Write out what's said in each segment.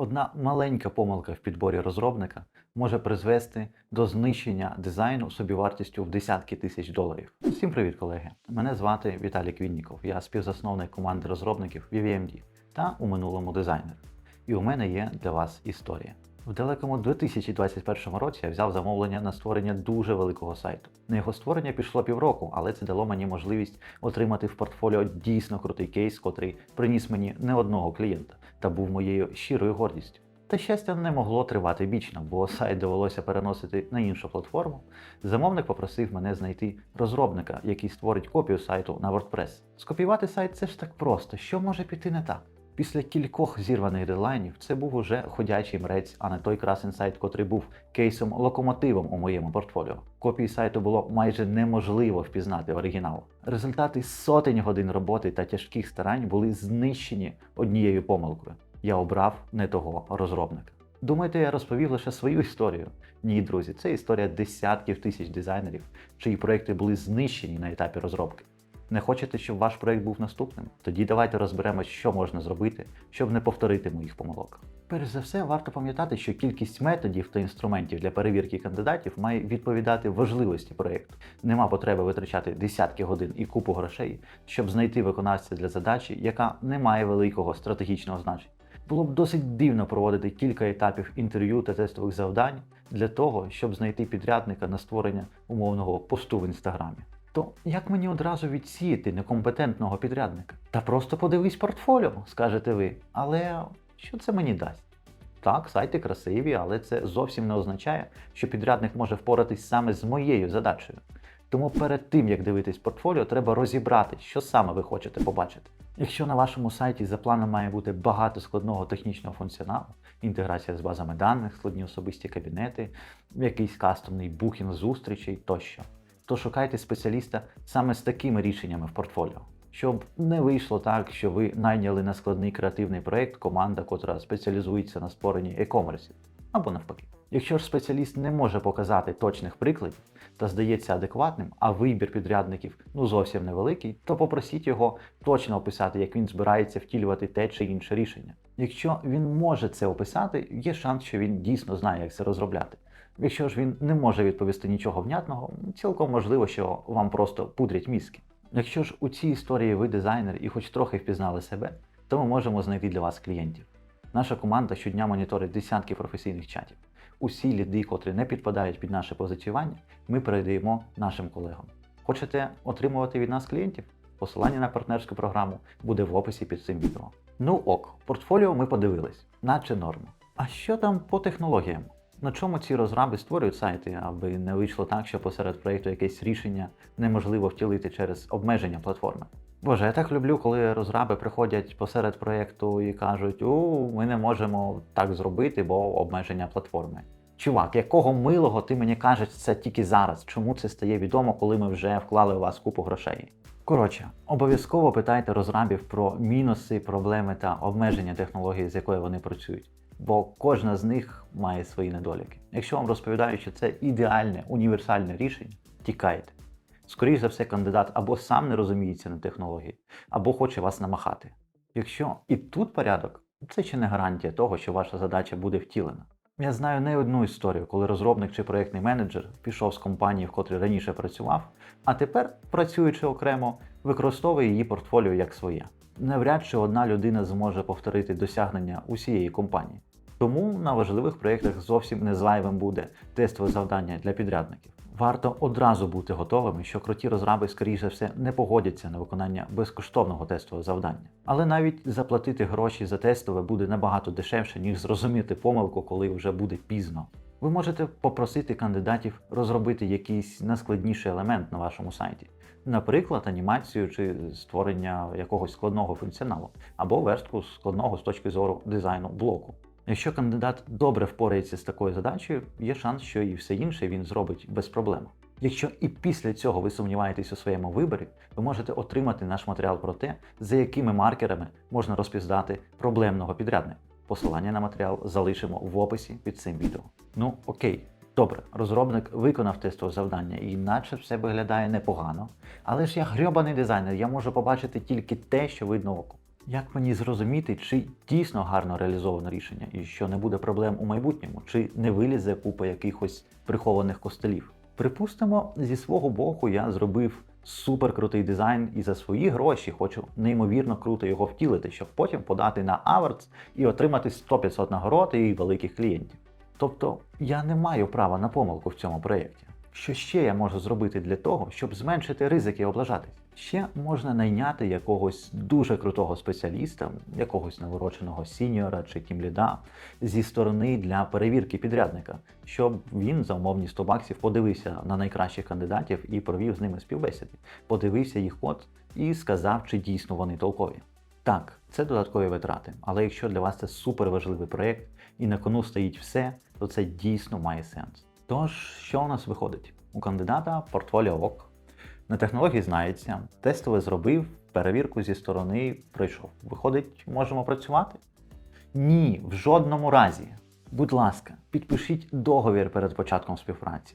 Одна маленька помилка в підборі розробника може призвести до знищення дизайну собівартістю в десятки тисяч доларів. Всім привіт, колеги! Мене звати Віталій Квінніков. Я співзасновник команди розробників VVMD та у минулому дизайнер. І у мене є для вас історія. В далекому 2021 році я взяв замовлення на створення дуже великого сайту. На його створення пішло півроку, але це дало мені можливість отримати в портфоліо дійсно крутий кейс, котрий приніс мені не одного клієнта та був моєю щирою гордістю. Та щастя не могло тривати вічно, бо сайт довелося переносити на іншу платформу. Замовник попросив мене знайти розробника, який створить копію сайту на WordPress. Скопіювати сайт це ж так просто, що може піти не так. Після кількох зірваних дедлайнів це був уже ходячий мрець, а не той красен сайт, котрий був кейсом локомотивом у моєму портфоліо. Копії сайту було майже неможливо впізнати оригінал. Результати сотень годин роботи та тяжких старань були знищені однією помилкою. Я обрав не того розробника. Думаєте, я розповів лише свою історію? Ні, друзі, це історія десятків тисяч дизайнерів, чиї проекти були знищені на етапі розробки. Не хочете, щоб ваш проект був наступним? Тоді давайте розберемось, що можна зробити, щоб не повторити моїх помилок. Перш за все, варто пам'ятати, що кількість методів та інструментів для перевірки кандидатів має відповідати важливості проєкту. Нема потреби витрачати десятки годин і купу грошей, щоб знайти виконавця для задачі, яка не має великого стратегічного значення. Було б досить дивно проводити кілька етапів інтерв'ю та тестових завдань для того, щоб знайти підрядника на створення умовного посту в інстаграмі. То як мені одразу відсіяти некомпетентного підрядника? Та просто подивись портфоліо, скажете ви. Але що це мені дасть? Так, сайти красиві, але це зовсім не означає, що підрядник може впоратись саме з моєю задачею. Тому перед тим, як дивитись портфоліо, треба розібрати, що саме ви хочете побачити. Якщо на вашому сайті за планом має бути багато складного технічного функціоналу, інтеграція з базами даних, складні особисті кабінети, якийсь кастомний букінг зустрічей тощо, то шукайте спеціаліста саме з такими рішеннями в портфоліо. Щоб не вийшло так, що ви найняли на складний креативний проєкт команда, котра спеціалізується на створенні e-commerce, або навпаки. Якщо ж спеціаліст не може показати точних прикладів та здається адекватним, а вибір підрядників ну зовсім невеликий, то попросіть його точно описати, як він збирається втілювати те чи інше рішення. Якщо він може це описати, є шанс, що він дійсно знає, як це розробляти. Якщо ж він не може відповісти нічого внятного, цілком можливо, що вам просто пудрять мізки. Якщо ж у цій історії ви дизайнер і хоч трохи впізнали себе, то ми можемо знайти для вас клієнтів. Наша команда щодня моніторить десятки професійних чатів. Усі ліди, котрі не підпадають під наше позиціювання, ми передаємо нашим колегам. Хочете отримувати від нас клієнтів? Посилання на партнерську програму буде в описі під цим відео. Ну ок, портфоліо ми подивились, наче норма. А що там по технологіям? На чому ці розраби створюють сайти, аби не вийшло так, що посеред проєкту якесь рішення неможливо втілити через обмеження платформи? Боже, я так люблю, коли розраби приходять посеред проєкту і кажуть, у ми не можемо так зробити, бо обмеження платформи. Чувак, якого милого ти мені кажеш це тільки зараз? Чому це стає відомо, коли ми вже вклали у вас купу грошей? Коротше, обов'язково питайте розрабів про мінуси, проблеми та обмеження технології, з якою вони працюють. Бо кожна з них має свої недоліки. Якщо вам розповідають, що це ідеальне універсальне рішення, тікайте. Скоріше за все, кандидат або сам не розуміється на технології, або хоче вас намахати. Якщо і тут порядок, це ще не гарантія того, що ваша задача буде втілена. Я знаю не одну історію, коли розробник чи проєктний менеджер пішов з компанії, в котрій раніше працював, а тепер, працюючи окремо, використовує її портфоліо як своє. Навряд чи одна людина зможе повторити досягнення усієї компанії. Тому на важливих проєктах зовсім не зайвим буде тестове завдання для підрядників. Варто одразу бути готовими, що круті розраби, скоріше за все, не погодяться на виконання безкоштовного тестового завдання. Але навіть заплатити гроші за тестове буде набагато дешевше, ніж зрозуміти помилку, коли вже буде пізно. Ви можете попросити кандидатів розробити якийсь найскладніший елемент на вашому сайті, наприклад, анімацію чи створення якогось складного функціоналу, або верстку складного з точки зору дизайну блоку. Якщо кандидат добре впорається з такою задачею, є шанс, що і все інше він зробить без проблем. Якщо і після цього ви сумніваєтесь у своєму виборі, ви можете отримати наш матеріал про те, за якими маркерами можна розпізнати проблемного підрядника. Посилання на матеріал залишимо в описі під цим відео. Ну окей, добре, розробник виконав тестове завдання і наче все виглядає непогано. Але ж я грьобаний дизайнер, я можу побачити тільки те, що видно оку. Як мені зрозуміти, чи дійсно гарно реалізовано рішення, і що не буде проблем у майбутньому, чи не вилізе купа якихось прихованих костелів? Припустимо, зі свого боку я зробив суперкрутий дизайн і за свої гроші хочу неймовірно круто його втілити, щоб потім подати на Awards і отримати 100-500 нагород і великих клієнтів. Тобто я не маю права на помилку в цьому проєкті. Що ще я можу зробити для того, щоб зменшити ризики облажатись? Ще можна найняти якогось дуже крутого спеціаліста, якогось навороченого сіньора чи тімліда зі сторони для перевірки підрядника, щоб він за умовні 100 баксів подивився на найкращих кандидатів і провів з ними співбесіди, подивився їх код і сказав, чи дійсно вони толкові. Так, це додаткові витрати, але якщо для вас це супер важливий проєкт і на кону стоїть все, то це дійсно має сенс. Тож, що у нас виходить? У кандидата портфоліо ок, на технології знається, тестове зробив, перевірку зі сторони пройшов. Виходить, можемо працювати? Ні, в жодному разі. Будь ласка, підпишіть договір перед початком співпраці.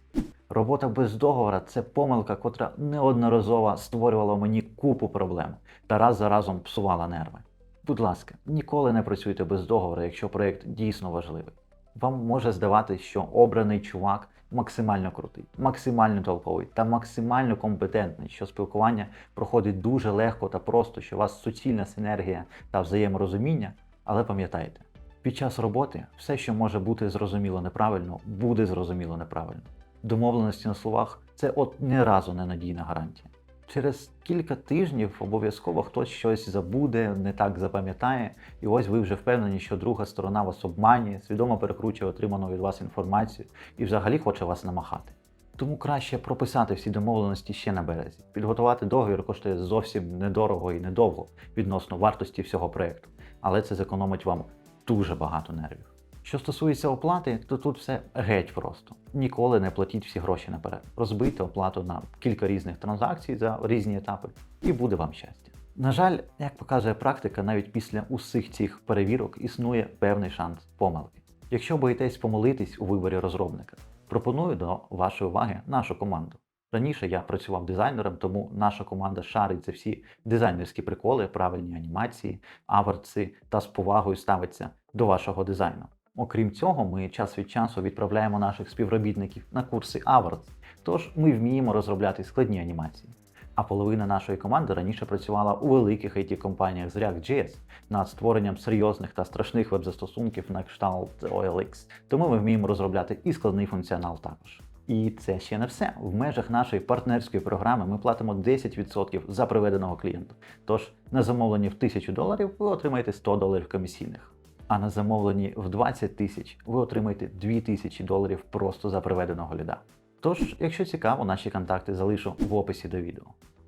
Робота без договора це помилка, котра неодноразово створювала мені купу проблем та раз за разом псувала нерви. Будь ласка, ніколи не працюйте без договору, якщо проєкт дійсно важливий. Вам може здаватися, що обраний чувак максимально крутий, максимально толковий та максимально компетентний, що спілкування проходить дуже легко та просто, що у вас суцільна синергія та взаєморозуміння, але пам'ятайте, під час роботи все, що може бути зрозуміло неправильно, буде зрозуміло неправильно. Домовленості на словах це от ні разу не надійна гарантія. Через кілька тижнів обов'язково хтось щось забуде, не так запам'ятає, і ось ви вже впевнені, що друга сторона вас обманює, свідомо перекручує отриману від вас інформацію і взагалі хоче вас намахати. Тому краще прописати всі домовленості ще на березі. Підготувати договір коштує зовсім недорого і недовго відносно вартості всього проєкту, але це зекономить вам дуже багато нервів. Що стосується оплати, то тут все геть просто. Ніколи не платіть всі гроші наперед. Розбийте оплату на кілька різних транзакцій за різні етапи, і буде вам щастя. На жаль, як показує практика, навіть після усіх цих перевірок існує певний шанс помилки. Якщо боїтесь помилитись у виборі розробника, пропоную до вашої уваги нашу команду. Раніше я працював дизайнером, тому наша команда шарить за всі дизайнерські приколи, правильні анімації, аверси та з повагою ставиться до вашого дизайну. Окрім цього, ми час від часу відправляємо наших співробітників на курси Awards, тож ми вміємо розробляти складні анімації. А половина нашої команди раніше працювала у великих it компаніях з React.js над створенням серйозних та страшних веб-застосунків на кшталт OLX. Тому ми вміємо розробляти і складний функціонал також. І це ще не все. В межах нашої партнерської програми ми платимо 10% за приведеного клієнта. Тож на замовленні в 1000 доларів ви отримаєте 100 доларів комісійних. А на замовленні в 20 тисяч ви отримаєте 2000 доларів просто за приведеного ліда. Тож, якщо цікаво, наші контакти залишу в описі до відео.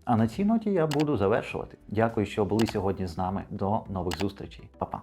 А на цій ноті я буду завершувати. Дякую, що були сьогодні з нами. До нових зустрічей. Па-па.